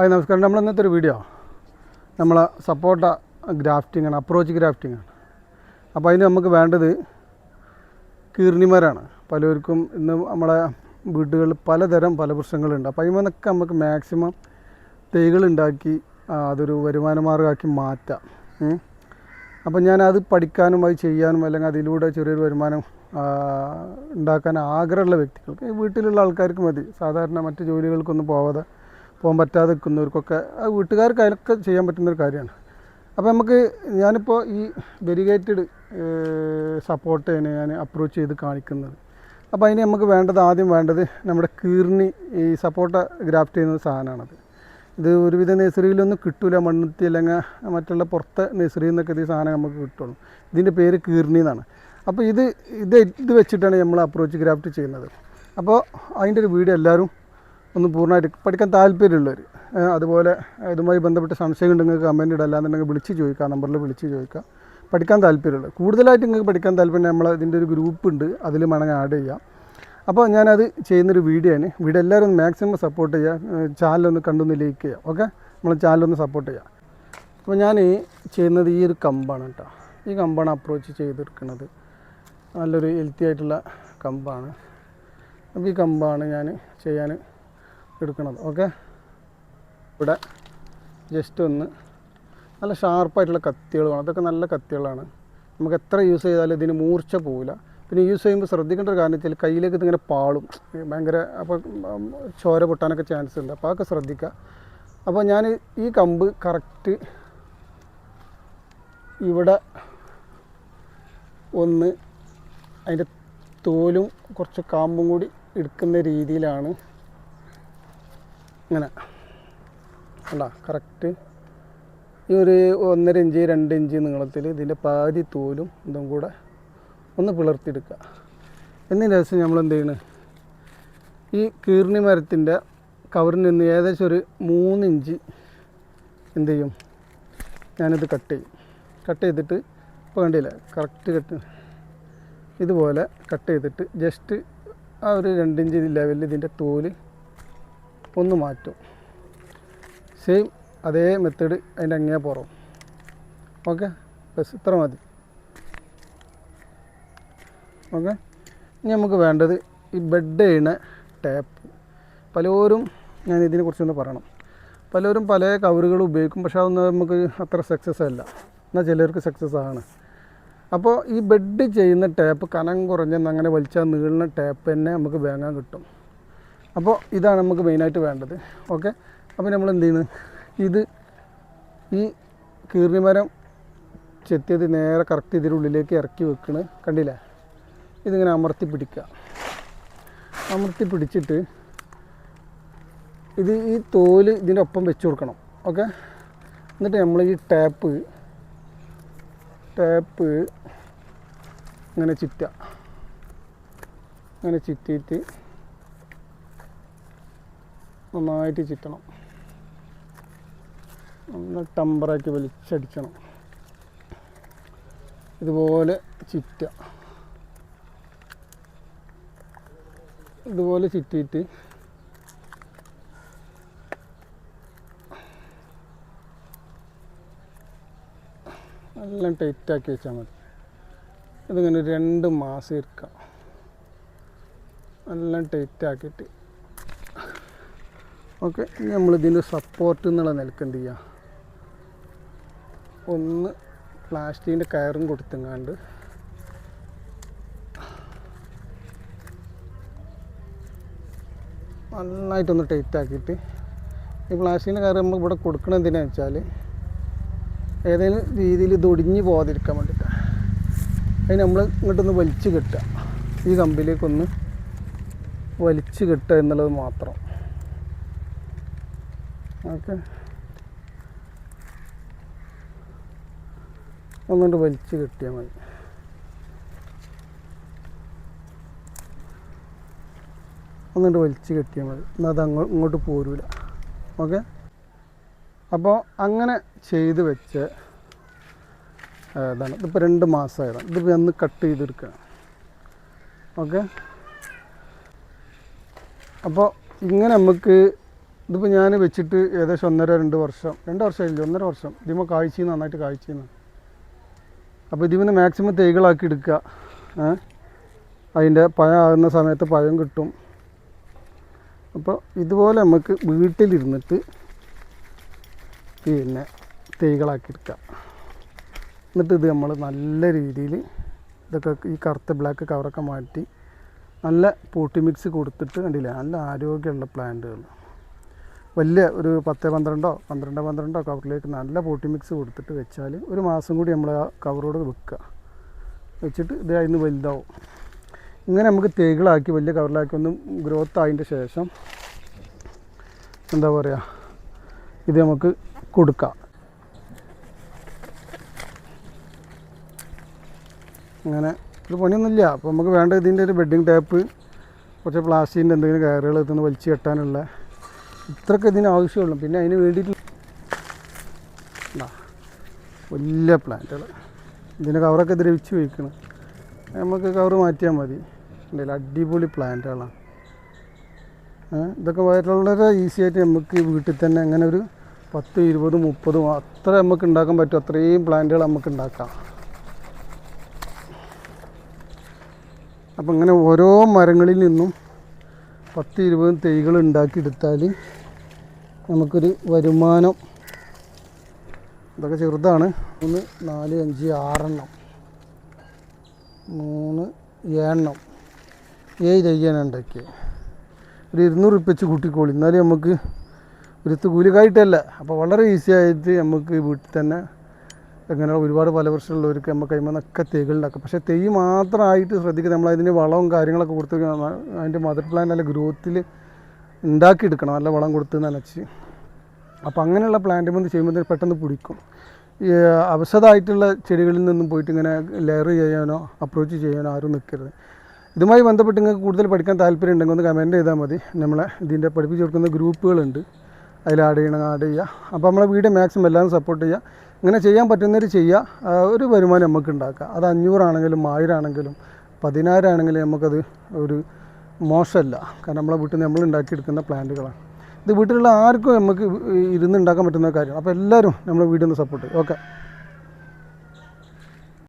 Hi നമസ്കാരം. നമ്മൾ ഇന്നത്തെ ഒരു വീഡിയോ നമ്മൾ സപ്പോർട്ട ഗ്രാഫ്റ്റിംഗ് ആണ് അപ്രോച്ച് ഗ്രാഫ്റ്റിംഗ് ആണ്. അപ്പോൾ അതിന് നമുക്ക് വേണ്ടത് കീർണിമരാണ്. പലർക്കും ഇന്ന് നമ്മളെ വീടുകളിൽ പലതരം പല പ്രശ്നങ്ങളുണ്ട്. അപ്പോൾ അതിൽ നിന്നൊക്കെ നമുക്ക് മാക്സിമം തൈകൾ ഉണ്ടാക്കി അതൊരു വരുമാന മാർഗമാക്കി മാറ്റാം. അപ്പോൾ ഞാൻ അത് പഠിക്കാനും അത് ചെയ്യാനും അല്ലെങ്കിൽ അതിലൂടെ ചെറിയൊരു വരുമാനം ഉണ്ടാക്കാൻ ആഗ്രഹമുള്ള വ്യക്തികൾക്ക് വീട്ടിലുള്ള ആൾക്കാർക്ക് മതി. സാധാരണ മറ്റ് ജോലികൾക്കൊന്നും പോവാതെ പോകാൻ പറ്റാതെ നിൽക്കുന്നവർക്കൊക്കെ വീട്ടുകാർക്ക് അതിനൊക്കെ ചെയ്യാൻ പറ്റുന്നൊരു കാര്യമാണ്. അപ്പോൾ നമുക്ക് ഞാനിപ്പോൾ ഈ വെരിഗേറ്റഡ് സപ്പോർട്ട് തന്നെ ഞാൻ അപ്രോച്ച് ചെയ്ത് കാണിക്കുന്നത്. അപ്പോൾ അതിന് നമുക്ക് വേണ്ടത് ആദ്യം വേണ്ടത് നമ്മുടെ കീർണി ഈ സപ്പോർട്ട ഗ്രാഫ്റ്റ് ചെയ്യുന്ന സാധനമാണത്. ഇത് ഒരുവിധ നഴ്സറിയിലൊന്നും കിട്ടൂല മണ്ണുത്തി അല്ലെങ്കിൽ മറ്റുള്ള പുറത്തെ നഴ്സറിയിൽ നിന്നൊക്കെ ഈ സാധനം നമുക്ക് കിട്ടുള്ളൂ. ഇതിന്റെ പേര് കീർണി എന്നാണ്. അപ്പോൾ ഇത് ഇത് ഇത് വെച്ചിട്ടാണ് നമ്മൾ അപ്രോച്ച് ഗ്രാഫ്റ്റ് ചെയ്യുന്നത്. അപ്പോൾ അതിന്റെ ഒരു വീഡിയോ എല്ലാവരും ഒന്ന് പൂർണമായിട്ട് പഠിക്കാൻ താല്പര്യമുള്ളവർ അതുപോലെ ഇതുമായി ബന്ധപ്പെട്ട് സംശയം ഉണ്ടെങ്കിൽ കമന്റ് ഇടല്ല അല്ലാന്നുണ്ടെങ്കിൽ വിളിച്ച് ചോദിക്കുക നമ്പറിൽ വിളിച്ച് ചോദിക്കുക പഠിക്കാൻ താല്പര്യമുള്ളത് കൂടുതലായിട്ട് നിങ്ങൾക്ക് പഠിക്കാൻ താല്പര്യം നമ്മൾ ഇതിന്റെ ഒരു ഗ്രൂപ്പ് ഉണ്ട്. അതിൽ വേണമെങ്കിൽ ആഡ് ചെയ്യാം. അപ്പോൾ ഞാനത് ചെയ്യുന്നൊരു വീഡിയോ ആണ്. വീഡിയോ എല്ലാവരും ഒന്ന് മാക്സിമം സപ്പോർട്ട് ചെയ്യുക ചാനലൊന്ന് കണ്ടൊന്ന് ലൈക്ക് ചെയ്യുക ഓക്കെ നമ്മൾ ചാനലൊന്ന് സപ്പോർട്ട് ചെയ്യുക അപ്പോൾ ഞാൻ ചെയ്യുന്നത് ഈ ഒരു കമ്പാണ് കേട്ടോ. ഈ കമ്പാണ് അപ്രോച്ച് ചെയ്തെടുക്കുന്നത്. നല്ലൊരു ഹെൽത്തി ആയിട്ടുള്ള കമ്പാണ്. അപ്പോൾ ഈ കമ്പാണ് ഞാൻ ചെയ്യാൻ എടുക്കുന്നത് ഓക്കെ ഇവിടെ ജസ്റ്റ് ഒന്ന് നല്ല ഷാർപ്പായിട്ടുള്ള കത്തികൾ വേണം. അതൊക്കെ നല്ല കത്തികളാണ്. നമുക്ക് എത്ര യൂസ് ചെയ്താലും ഇതിന് മൂർച്ച പോവില്ല. പിന്നെ യൂസ് ചെയ്യുമ്പോൾ ശ്രദ്ധിക്കേണ്ട ഒരു കാരണം വെച്ചാൽ കയ്യിലേക്ക് ഇതിങ്ങനെ പാളും. ഭയങ്കര അപ്പോൾ ചോര പൊട്ടാനൊക്കെ ചാൻസ് ഉണ്ട്. അപ്പോൾ അതൊക്കെ ശ്രദ്ധിക്കുക അപ്പോൾ ഞാൻ ഈ കമ്പ് കറക്റ്റ് ഇവിടെ ഒന്ന് അതിന്റെ തോലും കുറച്ച് കാമ്പും കൂടി എടുക്കുന്ന രീതിയിലാണ് ഇങ്ങനെ. അല്ല കറക്റ്റ് ഈ ഒരു ഒന്നര ഇഞ്ച് രണ്ട് ഇഞ്ച് നീളത്തിൽ ഇതിന്റെ പാതി തോലും ഇതും കൂടെ ഒന്ന് പിളർത്തിയെടുക്കുക. എന്നതിന്റെ ശേഷം നമ്മൾ എന്ത് ചെയ്യണം? ഈ കീർണി മരത്തിന്റെ കവറിൽ നിന്ന് ഏകദേശം ഒരു മൂന്ന് ഇഞ്ച് എന്ത് ചെയ്യും? ഞാനിത് കട്ട് ചെയ്യും. കട്ട് ചെയ്തിട്ട് ഇപ്പോൾ കണ്ടില്ല കറക്റ്റ് കട്ട് ഇതുപോലെ കട്ട് ചെയ്തിട്ട് ജസ്റ്റ് ആ ഒരു രണ്ടിഞ്ച് ലെവലിൽ ഇതിന്റെ തോൽ ഒന്ന് മാറ്റും. സെയിം അതേ മെത്തേഡ് അതിന്റെ അങ്ങേ പുറം. ഓക്കെ ബസ് ഇത്ര മതി. ഓക്കെ ഇനി നമുക്ക് വേണ്ടത് ഈ ബെഡ് ചെയ്യണ ടാപ്പ് പലരും ഞാൻ ഇതിനെ കുറിച്ചൊന്ന് പറയണം. പലരും പല കവറുകൾ ഉപയോഗിക്കും പക്ഷേ അതൊന്നും നമുക്ക് അത്ര സക്സസ് അല്ല. എന്നാൽ ചിലർക്ക് സക്സസ് ആണ്. അപ്പോൾ ഈ ബെഡ് ചെയ്യുന്ന ടാപ്പ് കനം കുറഞ്ഞെന്ന് അങ്ങനെ വലിച്ചാൽ നീളുന്ന ടാപ്പ് തന്നെ നമുക്ക് വേങ്ങാൻ കിട്ടും. അപ്പോൾ ഇതാണ് നമുക്ക് മെയിനായിട്ട് വേണ്ടത്. ഓക്കെ അപ്പോൾ നമ്മൾ എന്ത് ചെയ്യുന്നു ഇത് ഈ കീർണിമരം ചെത്തിയത് നേരെ കറക്റ്റ് ഇതിന്റെ ഉള്ളിലേക്ക് ഇറക്കി വെക്കണ്. കണ്ടില്ലേ? ഇതിങ്ങനെ അമർത്തി പിടിക്കുക. അമർത്തി പിടിച്ചിട്ട് ഇത് ഈ തോൽ ഇതിന്റെ ഒപ്പം വെച്ച് കൊടുക്കണം. ഓക്കെ എന്നിട്ട് നമ്മൾ ഈ ടാപ്പ് ടാപ്പ് ഇങ്ങനെ ചുറ്റുക അങ്ങനെ ചുറ്റിയിട്ട് നന്നായിട്ട് ചുറ്റണം നല്ല ടമ്പറാക്കി വലിച്ചടിക്കണം ഇതുപോലെ ചിറ്റ ഇതുപോലെ ചുറ്റിയിട്ട് എല്ലാം ടൈറ്റാക്കി വെച്ചാൽ മതി. ഇതിങ്ങനെ രണ്ട് മാസം ഇരിക്കാം എല്ലാം ടൈറ്റാക്കിയിട്ട് ഓക്കെ ഇനി നമ്മൾ ഇതിന്റെ സപ്പോർട്ട് എന്നുള്ള നിലയ്ക്ക് എന്ത് ചെയ്യുക ഒന്ന് പ്ലാസ്റ്റിക്കിന്റെ കയറും കൊടുത്തെങ്ങാണ്ട് നന്നായിട്ടൊന്ന് ടൈറ്റ് ആക്കിയിട്ട് ഈ പ്ലാസ്റ്റിക്കിന്റെ കയറ് നമ്മൾ ഇവിടെ കൊടുക്കണം എന്തിനാണെന്ന് വെച്ചാൽ ഏതെങ്കിലും രീതിയിൽ ഇത് ഒടിഞ്ഞ് പോകാതിരിക്കാൻ വേണ്ടിയിട്ടാണ് അതിന് നമ്മൾ ഇങ്ങോട്ടൊന്ന് വലിച്ചു കെട്ടുക. ഈ കമ്പിലേക്കൊന്ന് വലിച്ചു കെട്ടുക എന്നുള്ളത് മാത്രം. ഓക്കെ. ഒന്നുകൊണ്ട് വലിച്ചു കെട്ടിയാൽ മതി. ഒന്നുകൊണ്ട് വലിച്ചു കെട്ടിയാൽ മതി. എന്നാൽ അത് അങ്ങോ ഇങ്ങോട്ട് പോരൂല. ഓക്കെ? അപ്പോൾ അങ്ങനെ ചെയ്ത് വെച്ച് ഇതാണ്. ഇതിപ്പോൾ രണ്ട് മാസമായതാണ് ഇതിപ്പോൾ ഒന്ന് കട്ട് ചെയ്തെടുക്കുക ഓക്കെ? അപ്പോൾ ഇങ്ങനെ നമുക്ക് ഇതിപ്പോൾ ഞാൻ വെച്ചിട്ട് ഏകദേശം ഒന്നര രണ്ട് വർഷം രണ്ട് വർഷമായില്ല? ഒന്നര വർഷം. ഇതിമ കാഴ്ച നന്നായിട്ട് കാഴ്ച അപ്പോൾ ഇതിൽ മാക്സിമം തൈകളാക്കി എടുക്കുക? അതിന്റെ പഴം ആകുന്ന സമയത്ത് പഴം കിട്ടും. അപ്പോൾ ഇതുപോലെ നമുക്ക് വീട്ടിലിരുന്നിട്ട് പിന്നെ തൈകളാക്കി എടുക്കാം എന്നിട്ട് ഇത് നമ്മൾ നല്ല രീതിയിൽ ഇതൊക്കെ ഈ കറുത്ത ബ്ലാക്ക് കവറൊക്കെ മാറ്റി നല്ല പോട്ടി മിക്സ് കൊടുത്തിട്ട് കണ്ടില്ല? നല്ല ആരോഗ്യമുള്ള പ്ലാന്റുകൾ വലിയ ഒരു പത്ത് പന്ത്രണ്ടോ പന്ത്രണ്ട് പന്ത്രണ്ടോ കവറിലേക്ക് നല്ല പോട്ടി മിക്സ് കൊടുത്തിട്ട് വെച്ചാൽ ഒരു മാസം കൂടി നമ്മൾ ആ കവറോട് വെക്കുക. വെച്ചിട്ട് ഇത് അതിന് വലുതാവും. ഇങ്ങനെ നമുക്ക് തേകളാക്കി വലിയ കവറിലാക്കി ഒന്ന് ഗ്രോത്ത് ആയതിന്റെ ശേഷം എന്താ പറയുക ഇത് നമുക്ക് കൊടുക്കാം. അങ്ങനെ ഒരു പണിയൊന്നുമില്ല. അപ്പോൾ നമുക്ക് വേണ്ട ഇതിന്റെ ഒരു ബെഡിങ് ടാപ്പ് കുറച്ച് പ്ലാസ്റ്റിക്കിന്റെ എന്തെങ്കിലും കയറുകൾ ഇതൊന്ന് വലിച്ചു കെട്ടാനുള്ള ഇത്രയൊക്കെ ഇതിന് ആവശ്യമുള്ളൂ. പിന്നെ അതിന് വേണ്ടിയിട്ട് വലിയ പ്ലാന്റുകൾ ഇതിന്റെ കവറൊക്കെ ദ്രവിച്ച് വയ്ക്കണം നമുക്ക് കവർ മാറ്റിയാൽ മതി. ഉണ്ടല്ലോ അടിപൊളി പ്ലാന്റുകളാണ് ഇതൊക്കെ വളരെ ഈസി ആയിട്ട് നമുക്ക് വീട്ടിൽ തന്നെ അങ്ങനെ ഒരു പത്ത് ഇരുപത് മുപ്പതും അത്ര നമുക്ക് ഉണ്ടാക്കാൻ പറ്റും. അത്രയും പ്ലാന്റുകൾ നമുക്ക് ഉണ്ടാക്കാം. അപ്പം ഇങ്ങനെ ഓരോ മരങ്ങളിൽ നിന്നും പത്ത് ഇരുപതും തൈകൾ ഉണ്ടാക്കിയെടുത്താൽ നമുക്കൊരു വരുമാനം. ഇതൊക്കെ ചെറുതാണ്. മൂന്ന് നാല് അഞ്ച് ആറെണ്ണം. മൂന്ന് ഏഴെണ്ണം. ഏഴ് തൈയാണ് ഉണ്ടാക്കിയത് ഒരു ഇരുന്നൂറ് വെച്ച് കൂട്ടിക്കോളി. എന്നാലും നമുക്ക് ഒരു കൂലിക്കായിട്ടല്ല. അപ്പോൾ വളരെ ഈസി ആയിട്ട് നമുക്ക് വീട്ടിൽ തന്നെ അങ്ങനെ ഒരുപാട് ഫലവൃക്ഷമുള്ളവർക്ക് നമുക്ക് കൈമെന്നൊക്കെ തൈകളുണ്ടാക്കാം പക്ഷേ തൈ മാത്രമായിട്ട് ശ്രദ്ധിക്കുക നമ്മൾ അതിന് വളവും കാര്യങ്ങളൊക്കെ കൊടുത്ത് അതിന്റെ മദർ പ്ലാൻ നല്ല ഗ്രോത്തിൽ ഉണ്ടാക്കിയെടുക്കണം നല്ല വളം കൊടുത്ത് നനച്ച്. അപ്പോൾ അങ്ങനെയുള്ള പ്ലാന്റ് വന്ന് ചെയ്യുമ്പോൾ പെട്ടെന്ന് പിടിക്കും. ഈ അവസതായിട്ടുള്ള ചെടികളിൽ നിന്നും പോയിട്ട് ഇങ്ങനെ ലെയർ ചെയ്യാനോ അപ്രോച്ച് ചെയ്യാനോ ആരും നിൽക്കരുത്. ഇതുമായി ബന്ധപ്പെട്ട് നിങ്ങൾക്ക് കൂടുതൽ പഠിക്കാൻ താല്പര്യം ഉണ്ടെങ്കിൽ ഒന്ന് കമന്റ് ചെയ്താൽ മതി. നമ്മളെ ഇതിന്റെ പഠിപ്പിച്ച് കൊടുക്കുന്ന ഗ്രൂപ്പുകളുണ്ട് അതിൽ ആഡ് ചെയ്യണം ആഡ് ചെയ്യുക. അപ്പോൾ നമ്മളെ വീഡിയോ മാക്സിമം എല്ലാവരും സപ്പോർട്ട് ചെയ്യുക. ഇങ്ങനെ ചെയ്യാൻ പറ്റുന്നവർ ചെയ്യുക ഒരു വരുമാനം നമുക്ക് ഉണ്ടാക്കുക അത് അഞ്ഞൂറാണെങ്കിലും ആയിരം ആണെങ്കിലും പതിനായിരം ആണെങ്കിലും നമുക്കത് ഒരു മോശമല്ല. കാരണം നമ്മളെ വീട്ടിൽ നിന്ന് നമ്മൾ ഉണ്ടാക്കിയെടുക്കുന്ന പ്ലാന്റുകളാണ്. ഇത് വീട്ടിലുള്ള ആർക്കും നമുക്ക് ഇരുന്ന് ഉണ്ടാക്കാൻ പറ്റുന്ന കാര്യമാണ്. അപ്പോൾ എല്ലാവരും നമ്മളെ വീഡിയോ ഒന്ന് സപ്പോർട്ട് ചെയ്യും. ഓക്കെ